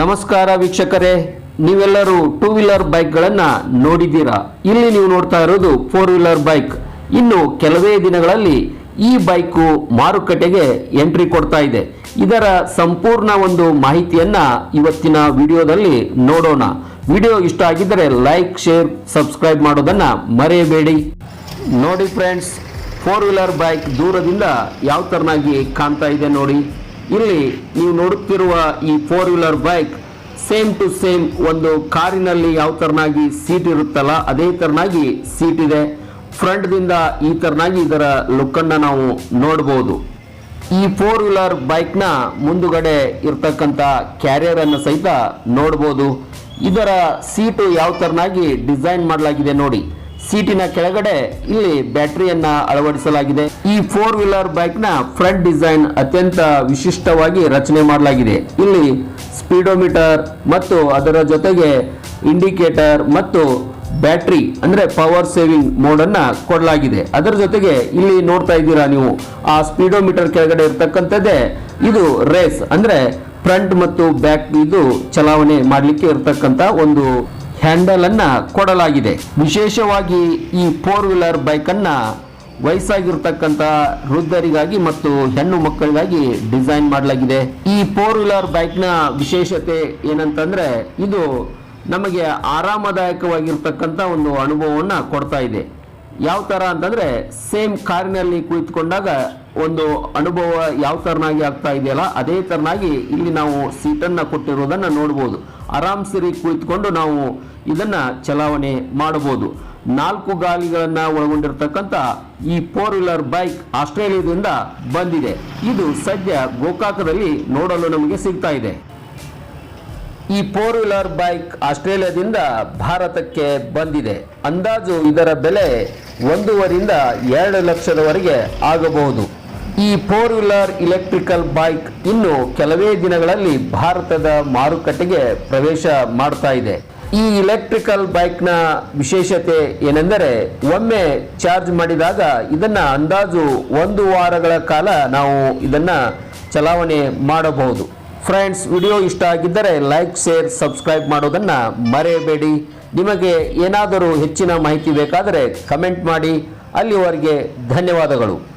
ನಮಸ್ಕಾರ ವೀಕ್ಷಕರೇ, ನೀವೆಲ್ಲರೂ ಟೂ ವೀಲರ್ ಬೈಕ್ಗಳನ್ನು ನೋಡಿದ್ದೀರಾ? ಇಲ್ಲಿ ನೀವು ನೋಡ್ತಾ ಇರೋದು ಫೋರ್ ವೀಲರ್ ಬೈಕ್ ಇನ್ನು ಕೆಲವೇ ದಿನಗಳಲ್ಲಿ ಈ ಬೈಕು ಮಾರುಕಟ್ಟೆಗೆ ಎಂಟ್ರಿ ಕೊಡ್ತಾ ಇದೆ. ಇದರ ಸಂಪೂರ್ಣ ಒಂದು ಮಾಹಿತಿಯನ್ನ ಇವತ್ತಿನ ವಿಡಿಯೋದಲ್ಲಿ ನೋಡೋಣ. ವಿಡಿಯೋ ಇಷ್ಟ ಆಗಿದ್ದರೆ ಲೈಕ್ ಶೇರ್ ಸಬ್ಸ್ಕ್ರೈಬ್ ಮಾಡೋದನ್ನ ಮರೆಯಬೇಡಿ. ನೋಡಿ ಫ್ರೆಂಡ್ಸ್ ಫೋರ್ ವೀಲರ್ ಬೈಕ್ ದೂರದಿಂದ ಯಾವ ಥರನಾಗಿ ಕಾಣ್ತಾ ಇದೆ ನೋಡಿ. ಇಲ್ಲಿ ನೀವು ನೋಡುತ್ತಿರುವ ಈ four wheeler bike same to same ಒಂದು ಕಾರಿನಲ್ಲಿ ಯಾವ ತರನಾಗಿ ಸೀಟ್ ಇರುತ್ತಲ್ಲ, ಅದೇ ತರನಾಗಿ ಸೀಟ್ ಇದೆ. ಫ್ರಂಟ್ ದಿಂದ ಈ ತರನಾಗಿ ಇದರ ಲುಕ್ಕನ್ನು ನಾವು ನೋಡಬಹುದು ಈ ಫೋರ್ ವೀಲರ್ ಬೈಕ್ನ ಮುಂದುಗಡೆ ಇರ್ತಕ್ಕಂಥ ಕ್ಯಾರಿಯರ್ ಅನ್ನು ಸಹಿತ ನೋಡಬಹುದು ಇದರ ಸೀಟು ಯಾವ ತರನಾಗಿ ಡಿಸೈನ್ ಮಾಡಲಾಗಿದೆ ನೋಡಿ. ಸೀಟಿನ ಕೆಳಗಡೆ ಇಲ್ಲಿ ಬ್ಯಾಟರಿಯನ್ನ ಅಳವಡಿಸಲಾಗಿದೆ. ಈ ಫೋರ್ ವೀಲರ್ ಬೈಕ್ನ ಫ್ರಂಟ್ ಡಿಸೈನ್ ಅತ್ಯಂತ ವಿಶಿಷ್ಟವಾಗಿ ರಚನೆ ಮಾಡಲಾಗಿದೆ. ಇಲ್ಲಿ ಸ್ಪೀಡೋಮೀಟರ್ ಮತ್ತು ಅದರ ಜೊತೆಗೆ ಇಂಡಿಕೇಟರ್ ಮತ್ತು ಬ್ಯಾಟ್ರಿ ಅಂದ್ರೆ ಪವರ್ ಸೇವಿಂಗ್ ಮೋಡ್ ಅನ್ನ ಕೊಡಲಾಗಿದೆ. ಅದರ ಜೊತೆಗೆ ಇಲ್ಲಿ ನೋಡ್ತಾ ಇದ್ದೀರಾ ನೀವು, ಆ ಸ್ಪೀಡೋಮೀಟರ್ ಕೆಳಗಡೆ ಇರ್ತಕ್ಕಂಥದ್ದೇ ಇದು ರೇಸ್ ಅಂದ್ರೆ ಫ್ರಂಟ್ ಮತ್ತು ಬ್ಯಾಕ್ ಇದು ಚಲಾವಣೆ ಮಾಡಲಿಕ್ಕೆ ಇರತಕ್ಕಂತ ಒಂದು ಹ್ಯಾಂಡಲ್ ಅನ್ನ ಕೊಡಲಾಗಿದೆ. ವಿಶೇಷವಾಗಿ ಈ ಫೋರ್ ವೀಲರ್ ಬೈಕ್ ಅನ್ನ ವಯಸ್ಸಾಗಿರ್ತಕ್ಕಂಥ ವೃದ್ಧರಿಗಾಗಿ ಮತ್ತು ಹೆಣ್ಣು ಮಕ್ಕಳಿಗಾಗಿ ಡಿಸೈನ್ ಮಾಡಲಾಗಿದೆ. ಈ ಫೋರ್ ವೀಲರ್ ಬೈಕ್ನ ವಿಶೇಷತೆ ಏನಂತಂದ್ರೆ ಇದು ನಮಗೆ ಆರಾಮದಾಯಕವಾಗಿರ್ತಕ್ಕಂಥ ಒಂದು ಅನುಭವವನ್ನ ಕೊಡ್ತಾ ಇದೆ. ಯಾವ ಥರ ಅಂತಂದ್ರೆ ಸೇಮ್ ಕಾರಿನಲ್ಲಿ ಕುಳಿತುಕೊಂಡಾಗ ಒಂದು ಅನುಭವ ಯಾವ ಥರನಾಗಿ ಆಗ್ತಾ ಇದೆಯಲ್ಲ, ಅದೇ ತರನಾಗಿ ಇಲ್ಲಿ ನಾವು ಸೀಟನ್ನ ಕೊಟ್ಟಿರೋದನ್ನು ನೋಡಬಹುದು ಆರಾಮ್ ಸಿರಿ ಕುಳಿತುಕೊಂಡು ನಾವು ಇದನ್ನ ಚಲಾವಣೆ ಮಾಡಬಹುದು. ನಾಲ್ಕು ಗಾಲಿಗಳನ್ನು ಒಳಗೊಂಡಿರ್ತಕ್ಕಂಥ ಈ ಫೋರ್ ವೀಲರ್ ಬೈಕ್ ಆಸ್ಟ್ರೇಲಿಯಾದಿಂದ ಬಂದಿದೆ. ಇದು ಸದ್ಯ ಗೋಕಾಕದಲ್ಲಿ ನೋಡಲು ನಮಗೆ ಸಿಗ್ತಾ ಇದೆ. ಈ ಫೋರ್ ವೀಲರ್ ಬೈಕ್ ಆಸ್ಟ್ರೇಲಿಯಾದಿಂದ ಭಾರತಕ್ಕೆ ಬಂದಿದೆ. ಅಂದಾಜು ಇದರ ಬೆಲೆ ಒಂದೂವರಿಂದ ಎರಡು ಲಕ್ಷದವರೆಗೆ ಆಗಬಹುದು. ಈ ಫೋರ್ ವೀಲರ್ ಇಲೆಕ್ಟ್ರಿಕಲ್ ಬೈಕ್ ಇನ್ನು ಕೆಲವೇ ದಿನಗಳಲ್ಲಿ ಭಾರತದ ಮಾರುಕಟ್ಟೆಗೆ ಪ್ರವೇಶ ಮಾಡ್ತಾ ಇದೆ. ಈ ಇಲೆಕ್ಟ್ರಿಕಲ್ ಬೈಕ್ನ ವಿಶೇಷತೆ ಏನೆಂದರೆ, ಒಮ್ಮೆ ಚಾರ್ಜ್ ಮಾಡಿದಾಗ ಇದನ್ನ ಅಂದಾಜು ಒಂದು ವಾರಗಳ ಕಾಲ ನಾವು ಇದನ್ನ ಚಲಾವಣೆ ಮಾಡಬಹುದು. ಫ್ರೆಂಡ್ಸ್ ವಿಡಿಯೋ ಇಷ್ಟ ಆಗಿದ್ದರೆ ಲೈಕ್ ಶೇರ್ ಸಬ್ಸ್ಕ್ರೈಬ್ ಮಾಡೋದನ್ನ ಮರೆಯಬೇಡಿ. ನಿಮಗೆ ಏನಾದರೂ ಹೆಚ್ಚಿನ ಮಾಹಿತಿ ಬೇಕಾದರೆ ಕಮೆಂಟ್ ಮಾಡಿ. ಅಲ್ಲಿವರೆಗೆ ಧನ್ಯವಾದಗಳು.